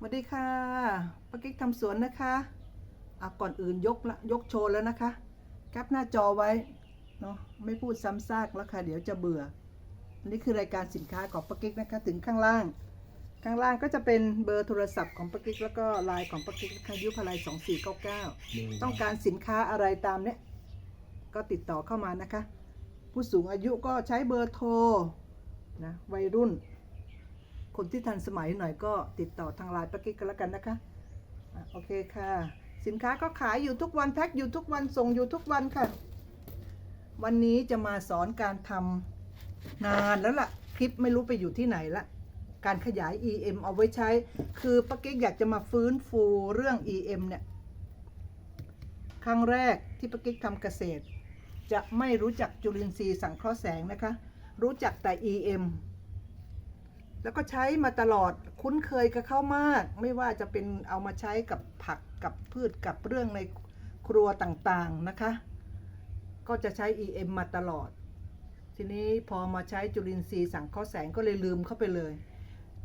สวัสดีค่ะป้ากิ๊กทำสวนนะคะอะก่อนอื่นยกละยกโชว์แล้วนะคะแคปหน้าจอไว้เนาะไม่พูดซ้ำซากแล้วค่ะเดี๋ยวจะเบื่อ อันนี้คือรายการสินค้าของป้ากิ๊กนะคะถึงข้างล่าง ข้างล่างก็จะเป็นเบอร์โทรศัพท์ของป้ากิ๊กแล้วก็ไลน์ของป้ากิ๊กนะคะยุพลาย2499ต้องการสินค้าอะไรตามเนี้ยก็ติดต่อเข้ามานะคะ ผู้สูงอายุก็ใช้เบอร์โทรนะวัยรุ่น คนที่ทันสมัยหน่อยก็ติดต่อทางไลน์ป้ากิ๊กกันแล้วกันนะคะอะโอเคค่ะ สินค้าก็ขายอยู่ทุกวันแพ็คอยู่ทุกวันส่งอยู่ทุกวันค่ะ วันนี้จะมาสอนการทำนานแล้วล่ะ คลิปไม่รู้ไปอยู่ที่ไหนละการขยาย EM เอาไว้ใช้ คือป้ากิ๊กอยากจะมาฟื้นฟูเรื่อง EM เนี่ย ครั้งแรกที่ป้ากิ๊กทำเกษตร จะไม่รู้จักจุลินทรีย์สังเคราะห์แสงนะคะ รู้จักแต่ EM แล้วก็ใช้มาตลอดคุ้นเคยกับเขามาก ไม่ว่าจะเป็นเอามาใช้กับผักกับพืชกับเรื่องในครัวต่างๆนะคะ ก็จะใช้ EM มาตลอด ทีนี้พอมาใช้จุลินทรีย์สังเคราะห์แสงก็เลยลืมเข้าไปเลย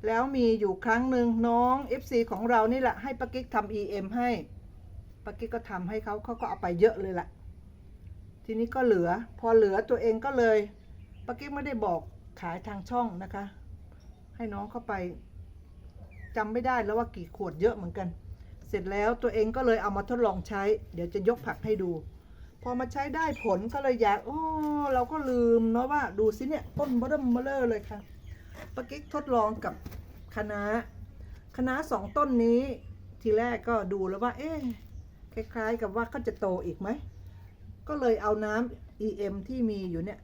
แล้วมีอยู่ครั้งหนึ่งน้อง FC ของเรานี่แหละให้ปากิ๊กทำ EM ให้ปากิ๊กก็ทำให้เขาเขาก็เอาไปเยอะเลยล่ะทีนี้ก็เหลือพอเหลือตัวเองก็เลยปากิ๊กไม่ได้บอกขายทางช่องนะคะ ให้น้องเข้าไปจำไม่ได้แล้วว่ากี่ขวดเยอะเหมือนกัน เสร็จแล้วตัวเองก็เลยเอามาทดลองใช้ เดี๋ยวจะยกผักให้ดู พอมาใช้ได้ผลก็เลยอยากโอ้เราก็ลืมเนาะว่าดูสิเนี่ยต้นเบอร์เริ่มเบอร์เลอเลยค่ะป้ากิ๊กทดลองกับคณะน้าคะสองต้นนี้ทีแรกก็ดูแล้วว่า เอ๊ะคล้ายๆกับว่าก็จะโตอีกไหม ก็เลยเอาน้ำ EM ที่มีอยู่เนี่ย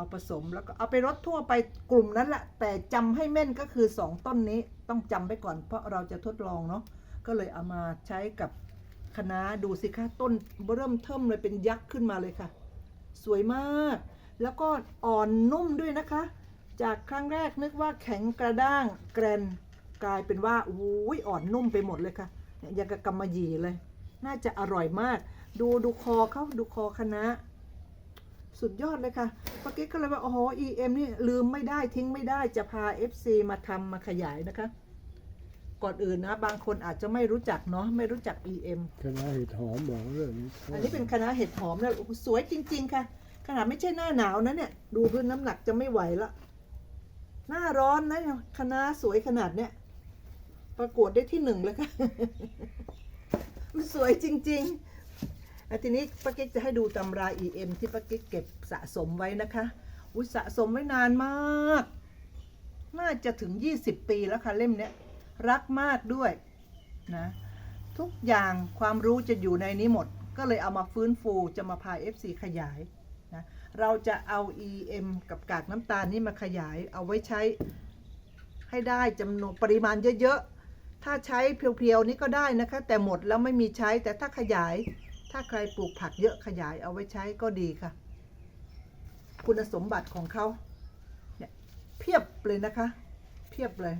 เอาผสมแล้วก็เอาไปรดทั่วไปกลุ่มนั้นแหละแต่จำให้แม่นก็คือ 2 ต้นนี้ต้องจำไปก่อน เพราะเราจะทดลองเนาะก็เลยเอามาใช้กับคณะดูสิคะต้นเริ่มเทิมเลยเป็นยักษ์ขึ้นมาเลยค่ะ สวยมาก แล้วก็อ่อนนุ่มด้วยนะคะ จากครั้งแรกนึกว่าแข็งกระด้างแกรนกลายเป็นว่าอุ้ยอ่อนนุ่มไปหมดเลยค่ะยอย่างกับกำมะหยี่เลย น่าจะอร่อยมาก ดูดูคอเขาดูคอคณะ สุดยอดเลยค่ะป้ากิ๊กก็เลยว่าโอ้โห EM นี่ลืมไม่ได้ทิ้งไม่ได้จะพา FC มาทำมาขยายนะคะ ก่อนอื่นนะ บางคนอาจจะไม่รู้จักเนาะไม่รู้จัก EM คณะเห็ดหอมบอกเรื่องนี้อันนี้เป็นคณะเห็ดหอมนะโอ้โหสวยจริง ๆ ค่ะ ขนาดไม่ใช่หน้าหนาวนะเนี่ย ดูด้วยน้ำหนักจะไม่ไหวละหน้าร้อนนะคณะสวยขนาดเนี้ยประกวดได้ที่หนึ่งเลยค่ะ มันสวยจริง ๆ แล้วทีนี้ป้ากิ๊กจะให้ดูตำรา EM ที่ป้ากิ๊กเก็บสะสมไว้นะคะ อุ้ยสะสมไว้นานมาก น่าจะถึง 20 ปีแล้วค่ะเล่มเนี้ย รักมากด้วยนะทุกอย่างความรู้จะอยู่ในนี้หมด ก็เลยเอามาฟื้นฟูจะมาพา FC ขยายนะเราจะเอา EM กับกากน้ำตาลนี่มาขยายเอาไว้ใช้ให้ได้จำนวนปริมาณเยอะๆ ถ้าใช้เพียวๆ นี้ก็ได้นะคะ แต่หมดแล้วไม่มีใช้แต่ถ้าขยาย ถ้าใครปลูกผักเยอะขยายเอาไว้ใช้ก็ดีค่ะ คุณสมบัติของเขาเนี่ยเพียบเลยนะคะ เพียบเลย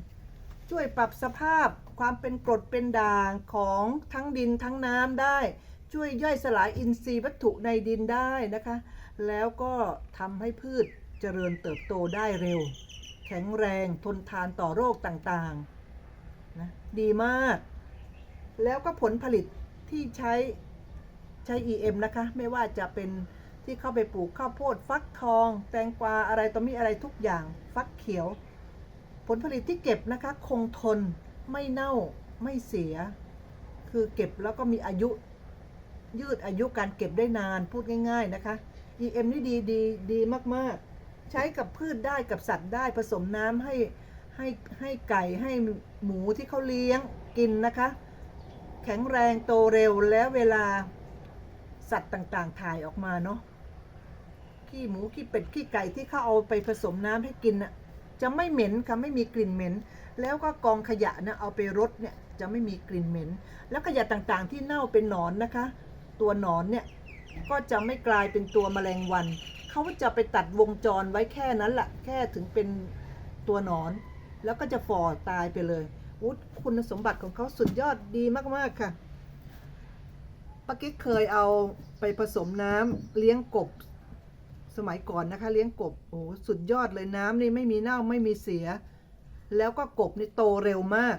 ช่วยปรับสภาพความเป็นกรดเป็นด่างของทั้งดินทั้งน้ำได้ ช่วยย่อยสลายอินทรีย์วัตถุในดินได้นะคะ แล้วก็ทำให้พืชเจริญเติบโตได้เร็ว แข็งแรงทนทานต่อโรคต่างๆนะดีมาก แล้วก็ผลผลิตที่ใช้ ใช้ EM นะคะ ไม่ว่าจะเป็นที่เข้าไปปลูกข้าวโพดฟักทอง แตงกวาอะไรต่อมีอะไรทุกอย่างฟักเขียว ผลผลิตที่เก็บนะคะ คงทนไม่เน่าไม่เสีย คือเก็บแล้วก็มีอายุยืดอายุการเก็บได้นานพูดง่าย ๆนะคะ EM นี่ดีดีดีมากๆ ใช้กับพืชได้กับสัตว์ได้ผสมน้ำให้ให้ให้ไก่ให้หมูที่เขาเลี้ยงกินนะคะ แข็งแรงโตเร็วแล้วเวลา สัตว์ต่างๆ ถ่ายออกมาเนาะขี้หมูขี้เป็ดขี้ไก่ที่เขาเอาไปผสมน้ำให้กินน่ะจะไม่เหม็นค่ะไม่มีกลิ่นเหม็น แล้วก็กองขยะนะเอาไปรดเนี่ยจะไม่มีกลิ่นเหม็น แล้วขยะต่างๆ ที่เน่าเป็นหนอนนะคะ ตัวหนอนเนี่ยก็จะไม่กลายเป็นตัวแมลงวัน เขาจะไปตัดวงจรไว้แค่นั้นแหละแค่ถึงเป็นตัวหนอน แล้วก็จะฝ่อตายไปเลยอุ๊ยคุณสมบัติของเขาสุดยอดดีมากๆค่ะ ป้ากิ๊กเคยเอาไปผสมน้ำเลี้ยงกบสมัยก่อนนะคะ เลี้ยงกบโอ้สุดยอดเลยน้ำนี่ไม่มีเน่าไม่มีเสีย แล้วก็กบนี่โตเร็วมาก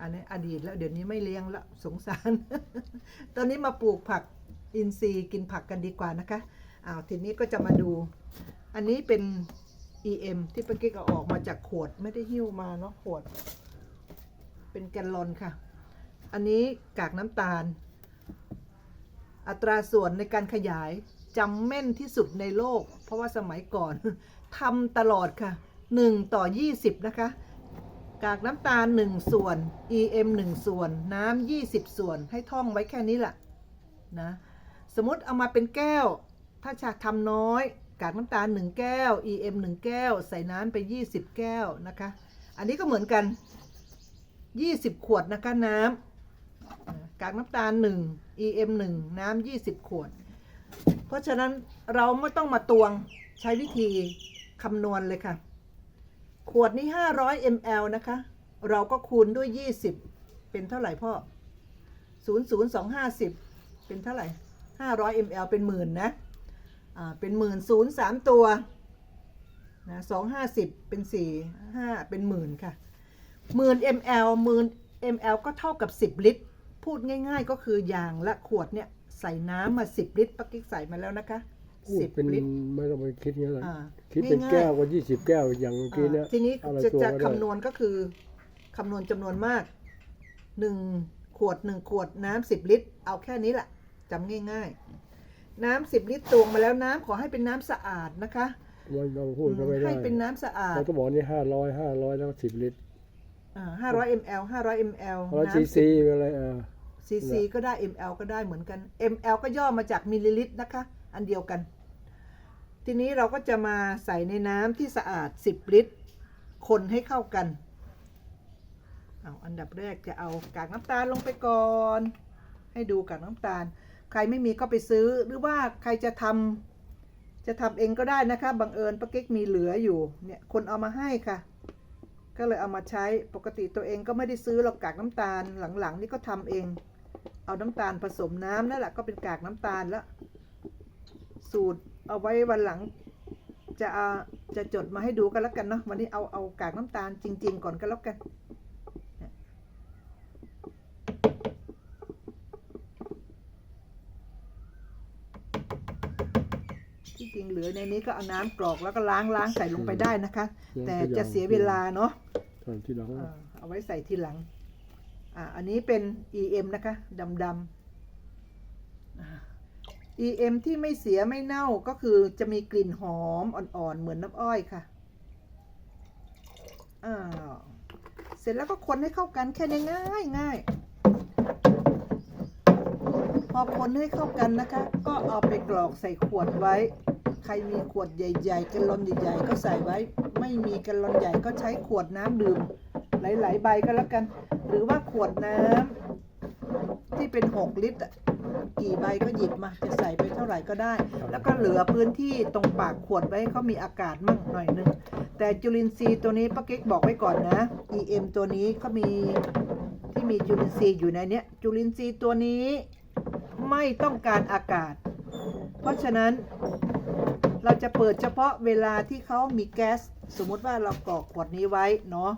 อันนี้อดีตแล้วเดี๋ยวนี้ไม่เลี้ยงแล้วสงสาร ตอนนี้มาปลูกผักอินทรีย์กินผักกันดีกว่านะคะอ้าวทีนี้ก็จะมาดู อันนี้เป็น EM ที่เมื่อกี้ก็ออกมาจากขวดไม่ได้หิ้วมาเนาะขวด เป็นแกลลอนค่ะ อันนี้กากน้ำตาล อัตราส่วนในการขยายจำแม่นที่สุดในโลก เพราะว่าสมัยก่อนทำตลอดค่ะ 1 ต่อ 20 นะคะ กากน้ำตาล 1 ส่วน EM 1 ส่วน น้ำ20 ส่วนให้ท่องไว้แค่นี้แหละนะสมมติเอามาเป็นแก้ว ถ้าชากทำน้อย กากน้ำตาล 1 แก้ว EM 1 แก้ว ใส่น้ำไป 20 แก้วนะคะ อันนี้ก็เหมือนกัน 20 ขวดนะคะน้ำ กากน้ำตาล 1 EM 1 น้ำ20 ขวด เพราะฉะนั้นเราไม่ต้องมาตวงใช้วิธีคำนวณเลยค่ะ ขวดนี้ 500 ml นะคะ เราก็คูณด้วย 20 เป็นเท่าไหร่พ่อ 00250 เป็นเท่าไหร่ 500 ml เป็นหมื่นนะอ่าเป็นหมื่นศูนย์สามตัวนะ250เป็น4 5เป็นหมื่นค่ะหมื่น ml หมื่น ml ก็เท่ากับ 10 ลิตร พูดง่าย ๆ ก็คืออย่างละขวดเนี่ยใส่น้ำมา10ลิตรปักกิ๊กใส่มาแล้วนะคะพูดเป็น10ลิตร ไม่ต้องไปคิดงั้นหรอกอ่าคิดเป็นง่ายๆ แก้วกว่ายี่สิบแก้วอย่างเมื่อกี้เนี่ย อ่าทีนี้อะไรจะตัวจะก็ได้ คำนวณก็คือคำนวณจำนวนมากหนึ่งขวดหนึ่งขวดน้ำสิบลิตร เอาแค่นี้แหละจำง่ายๆ น้ำสิบลิตรตวงมาแล้วน้ำขอให้เป็นน้ำสะอาดนะคะมันเราพูดก็ไม่ได้ให้เป็นน้ำสะอาดเราต้องบอกนี่ห้าร้อยห้าร้อยแล้วสิบลิตรห้าร้อยมลห้าร้อยมลร้อยซีซีอะไรเออ ซีซีก็ได้ ml ก็ได้เหมือนกัน ml ก็ย่อมาจากมิลลิลิตรนะคะ อันเดียวกัน ทีนี้เราก็จะมาใส่ในน้ำที่สะอาด 10 ลิตร คนให้เข้ากัน เอาอันดับแรกจะเอากากน้ำตาลลงไปก่อน ให้ดูกากน้ำตาล ใครไม่มีก็ไปซื้อ หรือว่าใครจะทำจะทำเองก็ได้นะคะ บังเอิญป้ากิ๊กมีเหลืออยู่ เนี่ยคนเอามาให้ค่ะก็เลยเอามาใช้ปกติตัวเองก็ไม่ได้ซื้อหรอกกากน้ำตาลหลังๆ นี่ก็ทำเอง เอาน้ำตาลผสมน้ำนั่นแหละก็เป็นกากน้ำตาลแล้ว สูตรเอาไว้วันหลัง จะเอาจะจดมาให้ดูกันแล้วกันเนาะวันนี้เอาเอากากน้ำตาลจริง ๆ ก่อนก็แล้วกันเนี่ยที่จริงเหลือในนี้ก็เอาน้ำกรอกแล้วก็ล้างล้างใส่ลงไปได้นะคะ แต่จะเสียเวลาเนาะตอนที่หลังเออเอาไว้ใส่ทีหลัง อ่าอันนี้เป็น EM นะคะดำดำอ่า EM ที่ไม่เสียไม่เน่าก็คือจะมีกลิ่นหอมอ่อนๆ เหมือนน้ำอ้อยค่ะอ้าเสร็จแล้วก็คนให้เข้ากันแค่นี้ง่ายง่ายพอคนให้เข้ากันนะคะ ก็เอาไปกรอกใส่ขวดไว้ ใครมีขวดใหญ่ๆแกลลอนใหญ่ๆ ก็ใส่ไว้ ไม่มีแกลลอนใหญ่ก็ใช้ขวดน้ำดื่ม หลาย ๆ ใบก็แล้วกัน หรือว่าขวดน้ำที่เป็น 6 ลิตรอะกี่ใบก็หยิบมาจะใส่ไปเท่าไหร่ก็ได้ แล้วก็เหลือพื้นที่ตรงปากขวดไว้ให้เขามีอากาศมั่งหน่อยนึง แต่จุลินทรีย์ตัวนี้ป้าเก๊กบอกไว้ก่อนนะ EM ตัวนี้เขามีที่มีจุลินทรีย์อยู่ในเนี้ยจุลินทรีย์ตัวนี้ไม่ต้องการอากาศ เพราะฉะนั้นเราจะเปิดเฉพาะเวลาที่เขามีแก๊ส สมมุติว่าเรากรอกขวดนี้ไว้เนาะ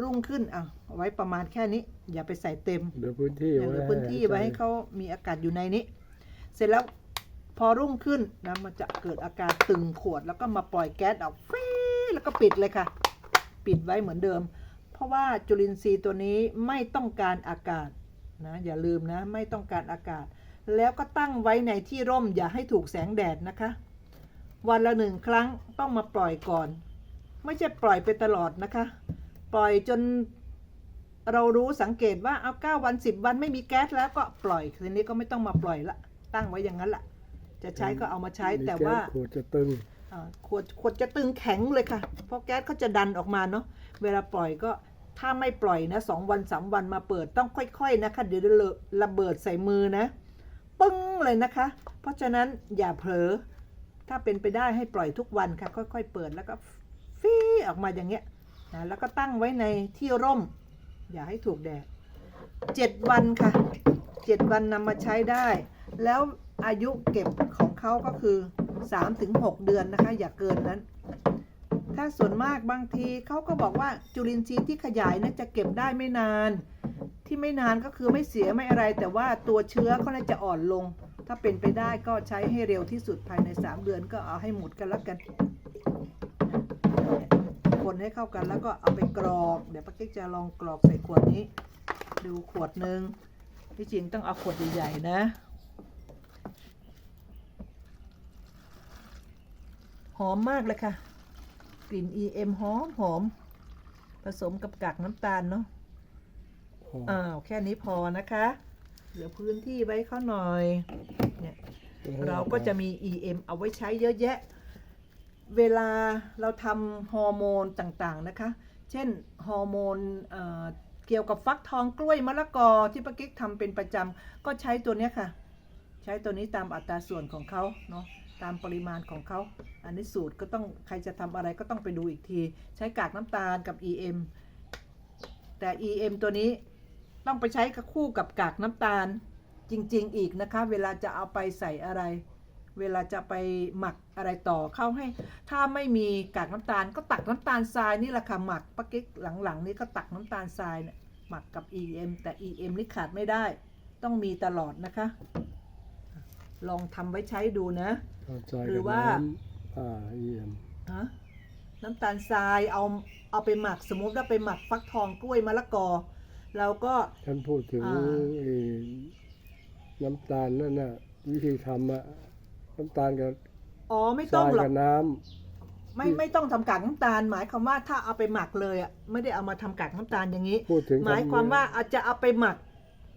รุ่งขึ้นอะเอาไว้ประมาณแค่นี้ อย่าไปใส่เต็ม เหลือพื้นที่อย่างเหลือพื้นที่ไว้ให้เขามีอากาศอยู่ในนี้ เสร็จแล้วพอรุ่งขึ้นนะมันจะเกิดอาการตึงขวด แล้วก็มาปล่อยแก๊สออกฟีแล้วก็ปิดเลยค่ะ ปิดไว้เหมือนเดิม เพราะว่าจุลินทรีย์ตัวนี้ไม่ต้องการอากาศนะอย่าลืมนะไม่ต้องการอากาศ แล้วก็ตั้งไว้ในที่ร่ม อย่าให้ถูกแสงแดดนะคะ วันละหนึ่งครั้งต้องมาปล่อยก่อน ไม่ใช่ปล่อยไปตลอดนะคะ ปล่อยจนเรารู้สังเกตว่าเอาเก้าวันสิบวันไม่มีแก๊สแล้วก็ปล่อยทีนี้ก็ไม่ต้องมาปล่อยละ ตั้งไว้อย่างนั้นละจะใช้ก็เอามาใช้แต่ว่าขวดจะตึงอ่าขวดขวดจะตึงแข็งเลยค่ะ เพราะแก๊สเขาจะดันออกมาเนาะเวลาปล่อยก็ถ้าไม่ปล่อยนะสองวันสามวันมาเปิดต้องค่อยๆนะคะเดี๋ยวจะระเบิดใส่มือนะปึ้งเลยนะคะ เพราะฉะนั้นอย่าเผลอถ้าเป็นไปได้ให้ปล่อยทุกวันค่ะ ค่อย ๆ เปิดแล้วก็ฟีออกมาอย่างเงี้ย นะแล้วก็ตั้งไว้ในที่ร่ม อย่าให้ถูกแดดเจ็ดวันค่ะเจ็ดวันนำมาใช้ได้ แล้วอายุเก็บของเขาก็คือ3ถึง6เดือนนะคะ อย่าเกินนั้น ถ้าส่วนมากบางทีเขาก็บอกว่าจุลินทรีย์ที่ขยายนะจะเก็บได้ไม่นาน ที่ไม่นานก็คือไม่เสียไม่อะไร แต่ว่าตัวเชื้อเขาน่าจะอ่อนลง ถ้าเป็นไปได้ก็ใช้ให้เร็วที่สุดภายใน 3 เดือนก็เอาให้หมดกันแล้วกัน คนให้เข้ากันแล้วก็เอาไปกรอก เดี๋ยวป้ากิ๊กจะลองกรอกใส่ขวดนี้ ดูขวดหนึ่งที่จริงต้องเอาขวดใหญ่ๆนะ หอมมากเลยค่ะ กลิ่น EM หอมหอม ผสมกับกากน้ำตาลเนาะอ๋ออ้าวแค่นี้พอนะคะ เหลือพื้นที่ไว้เขาหน่อยเนี่ยเราก็จะมี EM เอาไว้ใช้เยอะแยะ เวลาเราทำฮอร์โมนต่างๆนะคะ เช่นฮอร์โมนเกี่ยวกับฟักทองกล้วยมะละกอที่ป้ากิ๊กทำเป็นประจำก็ใช้ตัวนี้ค่ะ ใช้ตัวนี้ตามอัตราส่วนของเขาเนาะตามปริมาณของเขา อันนี้สูตรก็ต้องใครจะทำอะไรก็ต้องไปดูอีกที ใช้กากน้ำตาลกับ EM แต่ EM ตัวนี้ต้องไปใช้คู่กับกากน้ำตาลจริง ๆ อีกนะคะ เวลาจะเอาไปใส่อะไร เวลาจะไปหมักอะไรต่อเข้าให้ ถ้าไม่มีกากน้ำตาลก็ตักน้ำตาลทรายนี่แหละค่ะหมักปักกิ๊กหลังๆ นี่ก็ตักน้ำตาลทรายเนี่ยหมักกับ EM แต่ EM นี่ขาดไม่ได้ ต้องมีตลอดนะคะ ลองทำไว้ใช้ดูนะเข้าใจหรือกับว่าน้ำอ่าเอี่ยมฮะน้ำตาลทรายเอาเอาไปหมักสมมติว่าไปหมักฟักทองกล้วยมะละกอเราก็ท่านพูดถึงอ่าไอ้น้ำตาลนั่นน่ะวิธีทำอะ น้ำตาลกับอ๋อไม่ทต้องรายหรอกกับน้ำไม่ไม่ต้องทำกากน้ำตาล หมายความว่าถ้าเอาไปหมักเลยอะไม่ได้เอามาทำกากน้ำตาลอย่างนี้พูดถึงหมายความว่าอาจจะเอาไปหมัก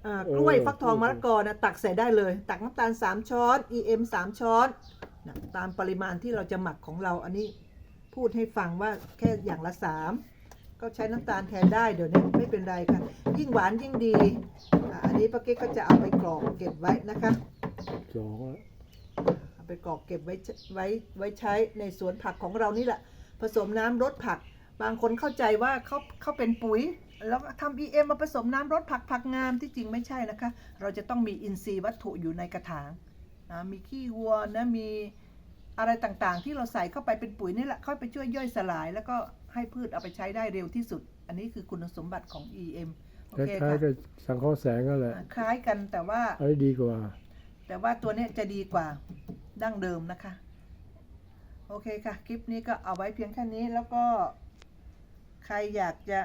อ่าเออกล้วยฟักทองพูดมะละกอนะตักใส่ได้เลย ตักน้ำตาล 3 ช้อน EM 3 ช้อนนะตามปริมาณที่เราจะหมักของเราอันนี้พูดให้ฟังว่าแค่อย่างละ 3 ก็ใช้น้ำตาลแทนได้เดี๋ยวนี้ไม่เป็นไรค่ะ ยิ่งหวานยิ่งดีอ่าอันนี้ป้าเก๊กก็จะเอาไปกรอกเก็บไว้นะคะ สองอะ เอาไปกรอกเก็บไว้ใช้ไว้ไว้ใช้ในสวนผักของเรานี่แหละ ผสมน้ำรดผัก บางคนเข้าใจว่าเขาเขาเป็นปุ๋ย แล้วก็ทำ EM มาผสมน้ำรดผักผักงามที่จริงไม่ใช่นะคะ เราจะต้องมีอินทรีย์วัตถุอยู่ในกระถางนะมีขี้วัวนะมีอะไรต่างๆ ที่เราใส่เข้าไปเป็นปุ๋ยนี่แหละเข้าไปช่วยย่อยสลาย แล้วก็ให้พืชเอาไปใช้ได้เร็วที่สุด อันนี้คือคุณสมบัติของ EM โอคเคล้ายค่ะๆกับสังเคราะห์แสงนั่นแหละอ่าคล้ายกันแต่ว่าอันนี้ดีกว่า แต่ว่าตัวนี้จะดีกว่าดั้งเดิมนะคะ โอเคค่ะ คลิปนี้ก็เอาไว้เพียงแค่นี้แล้วก็ ใครอยากจะ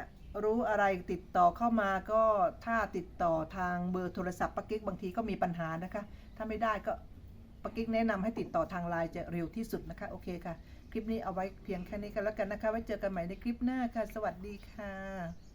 รู้อะไรติดต่อเข้ามาก็ถ้าติดต่อทางเบอร์โทรศัพท์ปักกิ๊กบางทีก็มีปัญหานะคะ ถ้าไม่ได้ก็ปักกิ๊กแนะนำให้ติดต่อทางไลน์จะเร็วที่สุดนะคะ โอเคค่ะ คลิปนี้เอาไว้เพียงแค่นี้กันแล้วกันนะคะ ไว้เจอกันใหม่ในคลิปหน้าค่ะ สวัสดีค่ะ